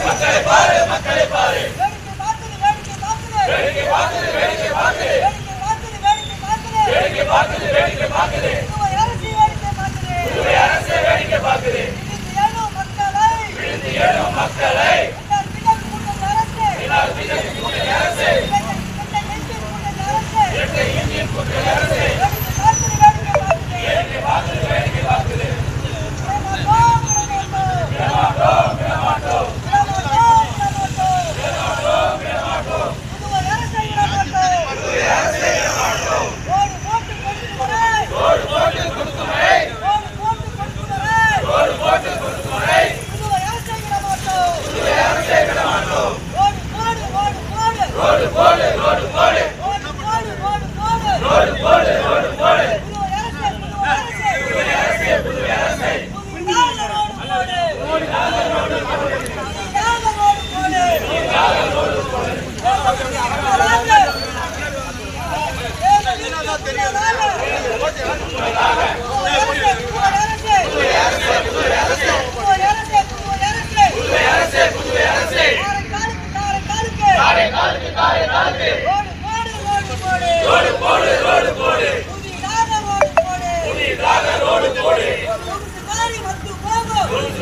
மக்களை பாரு மக்களை பாரு. வேடிக்கை பார்த்தது வேடிக்கை பார்த்தது باقي போடு போடு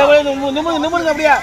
அப்படியே நிமிடுங்க அப்படியே.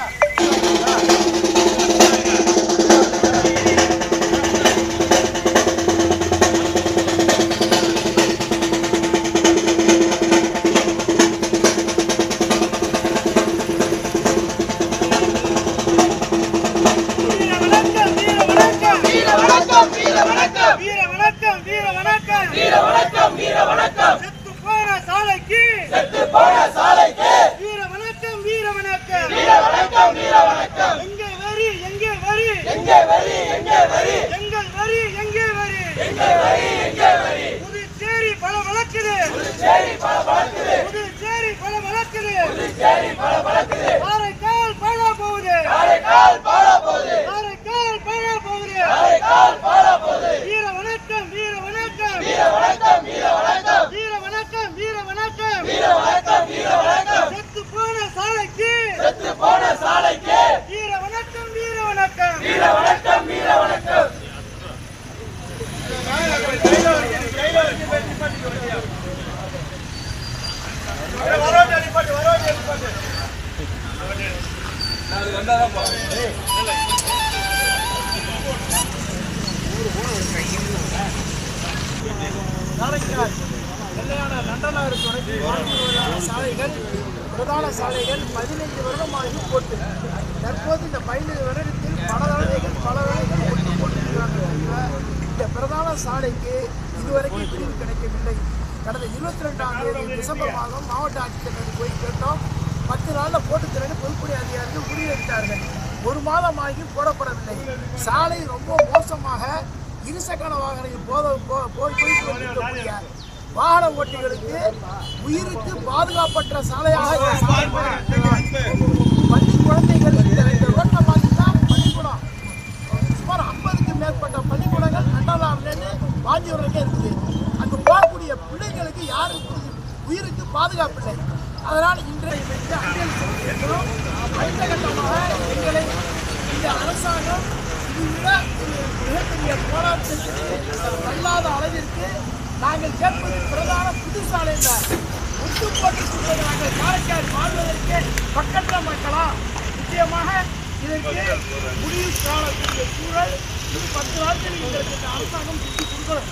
வீர வணக்கம் வீர சாலைகள் பிரதான சாலைகள் பதினைந்து வருடமாக போட்டு தற்போது இந்த பதினைந்து வருடம் பல வேலைகள் பல வேலைகள் ஒன்று போட்டிருக்கிறாங்க இந்த பிரதான சாலைக்கு இதுவரைக்கும் பிரிவு கிடைக்கவில்லை கடந்த இருபத்தி ரெண்டாம் தேதி டிசம்பர் மாதம் மாவட்ட ஆட்சித்தலைவர் போய் கேட்டோம் பத்து நாளில் போட்டுத்தரேன்னு பொதுப்பணி அதிகாரிகள் உறுதியளித்தார்கள் ஒரு மாதம் ஆகி போடப்படவில்லை சாலை ரொம்ப மோசமாக இருசக்கர வாகனங்கள் போத போய் போயிட்டு வந்திருக்கக்கூடிய வாகன ஓட்டிகளுக்கு உயிருக்கு பாதுகாப்பற்ற சாலையாக இந்த அரசாங்கம் இது மிகப்பெரிய போராட்டத்திற்கு தள்ளாத அளவிற்கு நாங்கள் கேட்பது பிரதான புதுசாலை தான் ஒட்டுப்பட்டு நாங்கள் காரைக்கால் வாழ்வதற்கு பக்கற்ற மக்களா? நிச்சயமாக இதற்கு முடிவு காணக்கூடிய சூழல் பத்து நாட்களில் எங்களுக்கு இந்த அரசாங்கம் செஞ்சு கொடுக்கணும்.